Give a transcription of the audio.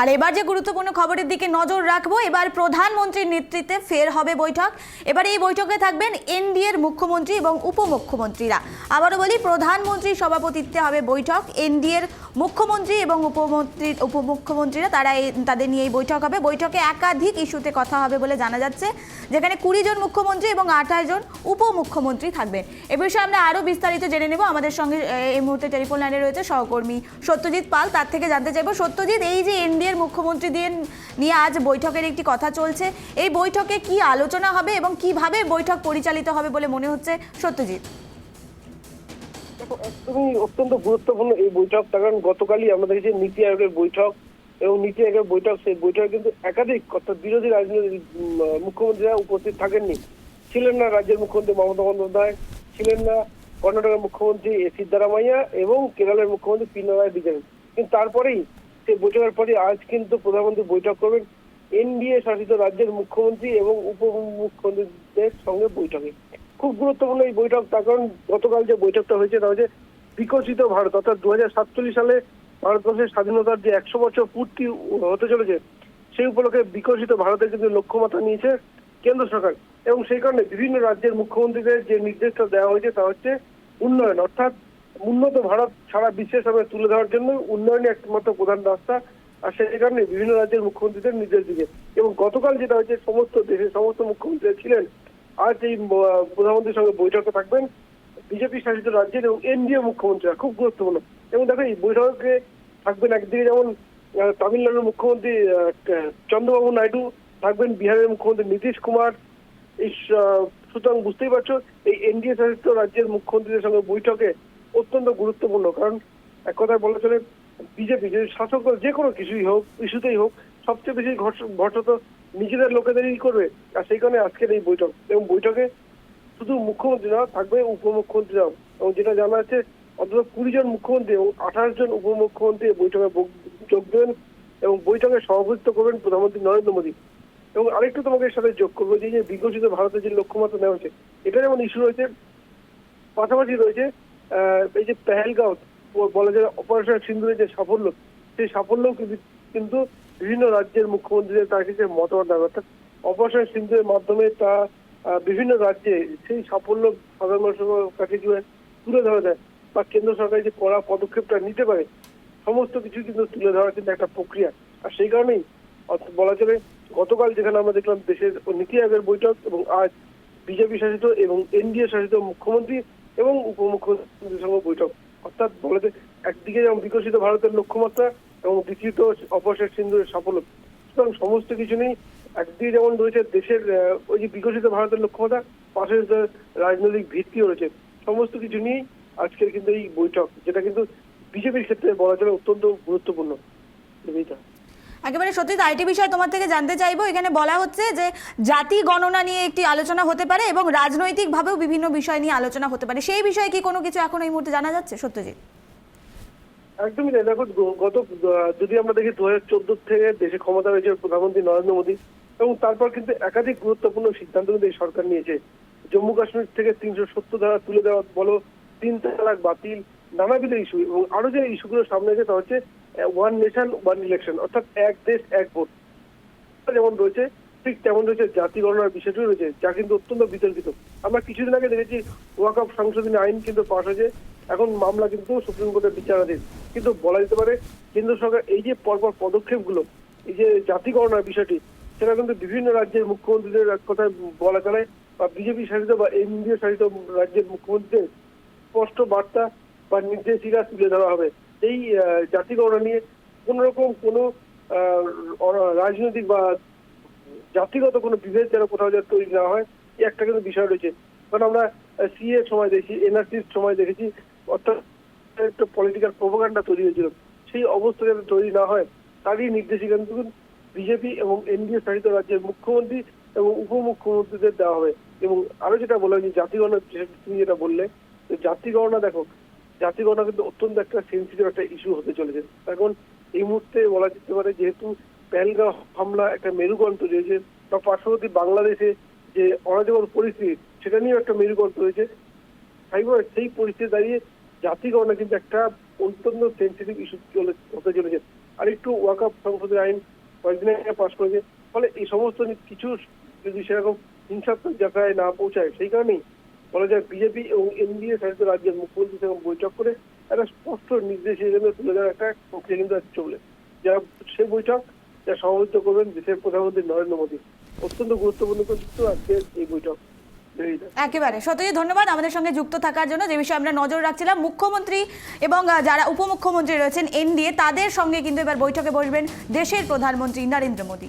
আর এবার যে গুরুত্বপূর্ণ খবরের দিকে নজর রাখব, এবার প্রধানমন্ত্রীর নেতৃত্বে ফের হবে বৈঠক। এবার এই বৈঠকে থাকবেন এনডিএর মুখ্যমন্ত্রী এবং উপমুখ্যমন্ত্রীরা। আবারও বলি, প্রধানমন্ত্রীর সভাপতিত্বে হবে বৈঠক, এনডিএর মুখ্যমন্ত্রী এবং উপমন্ত্রী উপমুখ্যমন্ত্রীরা তারা এই- তাদের নিয়ে এই বৈঠক হবে। বৈঠকে একাধিক ইস্যুতে কথা হবে বলে জানা যাচ্ছে, যেখানে কুড়ি জন মুখ্যমন্ত্রী এবং আঠাশ জন উপমুখ্যমন্ত্রী থাকবেন। এ বিষয়ে আমরা আরও বিস্তারিত জেনে নেব। আমাদের সঙ্গে এই মুহূর্তে টেলিফোন লাইনে রয়েছে সহকর্মী সত্যজিৎ পাল। তার থেকে জানতে চাইব, সত্যজিৎ, এই যে এনডিএর মুখ্যমন্ত্রী দিয়ে নিয়ে আজ বৈঠকের একটি কথা চলছে, এই বৈঠকে কি আলোচনা হবে এবং কীভাবে বৈঠক পরিচালিত হবে বলে মনে হচ্ছে সত্যজিৎ? একদমই অত্যন্ত গুরুত্বপূর্ণ এই বৈঠক। তার কারণ গতকালই আমরা দেখেছি নীতি আয়োগের বৈঠক, এবং নীতি আয়োগের বৈঠক, সেই বৈঠকে কিন্তু একাধিক অর্থাৎ বিরোধী রাজনৈতিক মুখ্যমন্ত্রীরা উপস্থিত থাকেননি। ছিলেন না রাজ্যের মুখ্যমন্ত্রী মমতা বন্দ্যোপাধ্যায়, ছিলেন না কর্ণাটকের মুখ্যমন্ত্রী এ সিদ্ধারামাইয়া এবং কেরলের মুখ্যমন্ত্রী পিনারায় বিজয়ন কিন্তু তারপরেই, সেই বৈঠকের পরে আজ কিন্তু প্রধানমন্ত্রী বৈঠক করবেন এনডিএ শাসিত রাজ্যের মুখ্যমন্ত্রী এবং উপমুখ্যমন্ত্রীদের সঙ্গে বৈঠকে। খুব গুরুত্বপূর্ণ এই বৈঠক, তার কারণ গতকাল যে বৈঠকটা হয়েছে তা হচ্ছে বিকশিত ভারত, অর্থাৎ দু হাজার সাতচল্লিশ সালে ভারতবর্ষের স্বাধীনতার যে একশো বছর পূর্তি হতে চলেছে, সেই উপলক্ষে বিকশিত ভারতের কিন্তু লক্ষ্যমাত্রা নিয়েছে কেন্দ্র সরকার। এবং সেই কারণে বিভিন্ন রাজ্যের মুখ্যমন্ত্রীদের যে নির্দেশটা দেওয়া হয়েছে তা হচ্ছে উন্নয়ন, অর্থাৎ উন্নত ভারত সারা বিশ্বের সামনে তুলে ধরার জন্য উন্নয়নই একমাত্র প্রধান রাস্তা। আর সেই কারণে বিভিন্ন রাজ্যের মুখ্যমন্ত্রীদের নির্দেশ দিকে এবং গতকাল যেটা হয়েছে, সমস্ত দেশের সমস্ত মুখ্যমন্ত্রী ছিলেন আজ এই প্রধানমন্ত্রীর সঙ্গে বৈঠকে থাকবেন বিজেপি শাসিত রাজ্যের এবং এনডিএ মুখ্যমন্ত্রীরা, খুব গুরুত্বপূর্ণ। এবং দেখো, এই বৈঠকে থাকবেন একদিকে যেমন তামিলনাড়ুর মুখ্যমন্ত্রী চন্দ্রবাবু নাইডু, থাকবেন বিহারের মুখ্যমন্ত্রী নীতিশ কুমার। এই সুতরাং বুঝতেই পারছ, এই এনডিএ শাসিত রাজ্যের মুখ্যমন্ত্রীদের সঙ্গে বৈঠকে অত্যন্ত গুরুত্বপূর্ণ। কারণ এক কথায় বলা চলে, বিজেপি যে শাসক দল যে কোনো কিছুই হোক, ইস্যুতেই হোক, সবচেয়ে বেশি ঘর্ষ- ভরসা তো নিজেদের লোকেদেরই করবে। আর সেই কারণে আজকের এই বৈঠক। এবং বৈঠকে শুধু মুখ্যমন্ত্রী না, থাকবে উপমুখ্যমন্ত্রীরাও এবং যেটা জানা যাচ্ছে, অন্তত কুড়ি জন মুখ্যমন্ত্রী এবং আঠাশ জন উপমুখ্যমন্ত্রী বৈঠকে যোগ দেবেন এবং বৈঠকে সভাপতিত্ব করবেন প্রধানমন্ত্রী নরেন্দ্র মোদী। এবং আরেকটু তোমাকে এর সাথে যোগ করব, যে যে বিকশিত ভারতের যে লক্ষ্যমাত্রা নেওয়া হয়েছে এটা যেমন ইস্যু রয়েছে, পাশাপাশি রয়েছে এই যে পেহেলগাঁও বলা যায় অপারেশন সিন্ধুরের যে সাফল্য, সেই সাফল্যও কিন্তু- কিন্তু বিভিন্ন রাজ্যের মুখ্যমন্ত্রীদের তার কাছে মতামত দেওয়া অর্থাৎ অপারেশন সিন্ধুরের মাধ্যমে তা বিভিন্ন রাজ্যে সেই সাফল্য সাধারণ মানুষের কাছে কীভাবে তুলে ধরা যায় বা কেন্দ্র সরকার যে কড়া পদক্ষেপটা নিতে পারে, সমস্ত কিছু কিন্তু তুলে ধরার কিন্তু একটা প্রক্রিয়া। আর সেই কারণেই বলা চলে, গতকাল যেখানে আমরা দেখলাম দেশের নীতি আয়োগের বৈঠক এবং আজ বিজেপি শাসিত এবং এনডিএ শাসিত মুখ্যমন্ত্রী এবং উপমুখ্যমন্ত্রীর সঙ্গে বৈঠক। অর্থাৎ বলা যায়, একদিকে যেমন বিকশিত ভারতের লক্ষ্যমাত্রা এবং দ্বিতীয়ত অপসের সিন্ধুরের সাফল্য। সুতরাং সমস্ত কিছু নেই একদিকে যেমন রয়েছে দেশের ওই যে বিকশিত ভারতের লক্ষ্যমাত্রা পাশে রাজনৈতিক ভিত্তিও রয়েছে। সমস্ত কিছু নিয়েই আজকের কিন্তু এই বৈঠক, যেটা কিন্তু বিজেপির ক্ষেত্রে বলা চলে অত্যন্ত গুরুত্বপূর্ণ। একেবারে সত্যি আইটি বিষয় তোমার থেকে জানতে চাইব। এখানে বলা হচ্ছে যে জাতি গণনা নিয়ে একটি আলোচনা হতে পারে এবং রাজনৈতিকভাবেও বিভিন্ন বিষয় নিয়ে আলোচনা হতে পারে। সেই বিষয়ে কি কোনো কিছু এখন এই মুহূর্তে জানা যাচ্ছে? সত্যজিৎ। একদমই তাই। দেখো গত যদি আমরা দেখি দু হাজার চোদ্দ থেকে দেশে ক্ষমতা হয়েছে প্রধানমন্ত্রী নরেন্দ্র মোদী, এবং তারপর কিন্তু একাধিক গুরুত্বপূর্ণ সিদ্ধান্ত কিন্তু এই সরকার নিয়েছে। জম্মু কাশ্মীর থেকে তিনশো সত্তর ধারা তুলে দেওয়া বলো, তিন তালাক বাতিল, নানাবিধ ইস্যু এবং আরও যে ইস্যুগুলো সামনে এসে তা হচ্ছে ওয়ান নেশন ওয়ান ইলেকশন অর্থাৎ এক দেশ, এক ভোট যেমন রয়েছে, ঠিক তেমন রয়েছে জাতি গণনার বিষয়টি রয়েছে, যা কিন্তু অত্যন্ত বিতর্কিত। আমরা কিছুদিন আগে দেখেছি ওয়াকআপ সংশোধনী আইন কিন্তু পাশ হয়েছে এখন মামলা কিন্তু সুপ্রিম কোর্টের বিচারাধীন। কিন্তু বলা যেতে পারে কেন্দ্র সরকার এই যে পরপর পদক্ষেপগুলো এই যে জাতি গণনার বিষয়টি সেটা কিন্তু বিভিন্ন রাজ্যের মুখ্যমন্ত্রীদের কথায় বলা চলে বা বিজেপি শাসিত বা এনডিএ শাসিত রাজ্যের মুখ্যমন্ত্রীদের স্পষ্ট বার্তা বা নির্দেশিকা তুলে ধরা হবে। এই আহ, জাতি গণনা নিয়ে কোন রকম কোনো রাজনৈতিক বা জাতিগত কোনো বিভেদ যেন কোথাও যেন তৈরি না হয় একটা কিন্তু বিষয় রয়েছে। কারণ আমরা সি এর সময় দেখি এনআরসির সময় দেখেছি অর্থাৎ একটা পলিটিক্যাল প্রোপাগান্ডা তৈরি হয়েছিল। সেই অবস্থা যাতে তৈরি না হয়, তারই নির্দেশিকা কিন্তু বিজেপি এবং এনডিএ শাসিত রাজ্যের মুখ্যমন্ত্রী এবং উপমুখ্যমন্ত্রীদের দেওয়া হবে। এবং আরও যেটা বললাম যে জাতিগণনা তুমি যেটা বললে জাতিগণনা দেখো জাতিগণনা কিন্তু অত্যন্ত একটা সেন্সিটিভ একটা ইস্যু হতে চলেছে। এখন এই মুহূর্তে বলা যেতে পারে, যেহেতু পেহেলগাঁও হামলা একটা মেরুকরণ তৈরি হয়েছে বা পার্শ্ববর্তী বাংলাদেশে যে অরাজকর পরিস্থিতি, সেটা নিয়েও একটা মেরুকরণ তাই বলে সেই পরিস্থিতি দাঁড়িয়ে জাতিগণনা কিন্তু একটা অত্যন্ত সেন্সিটিভ ইস্যু চলে, হতে চলেছে। আর একটু ওয়াকআপ সংসদের আইন কয়েকদিন আগে পাশ করেছে। ফলে এই সমস্ত কিছু যদি সেরকম হিংসাত্মক জায়গায় না পৌঁছায়, সেই কারণেই বলা যায় বিজেপি এবং এনডিএ শাসিত রাজ্যের মুখ্যমন্ত্রীর সঙ্গে বৈঠক করে একটা স্পষ্ট নির্দেশ হিসেবে তুলে দেওয়ার একটা প্রক্রিয়া কিন্তু চলে যারা সে বৈঠক, যা সভাপতিত্ব করবেন দেশের প্রধানমন্ত্রী নরেন্দ্র মোদী। অত্যন্ত গুরুত্বপূর্ণ কিন্তু আজকে এই বৈঠক। একেবারে। সত্যজিৎ, ধন্যবাদ আমাদের সঙ্গে যুক্ত থাকার জন্য। যে বিষয়ে আমরা নজর রাখছিলাম, মুখ্যমন্ত্রী এবং যারা উপমুখ্যমন্ত্রী রয়েছেন, এনডিএ, তাদের সঙ্গে কিন্তু এবার বৈঠকে বসবেন দেশের প্রধানমন্ত্রী নরেন্দ্র মোদী।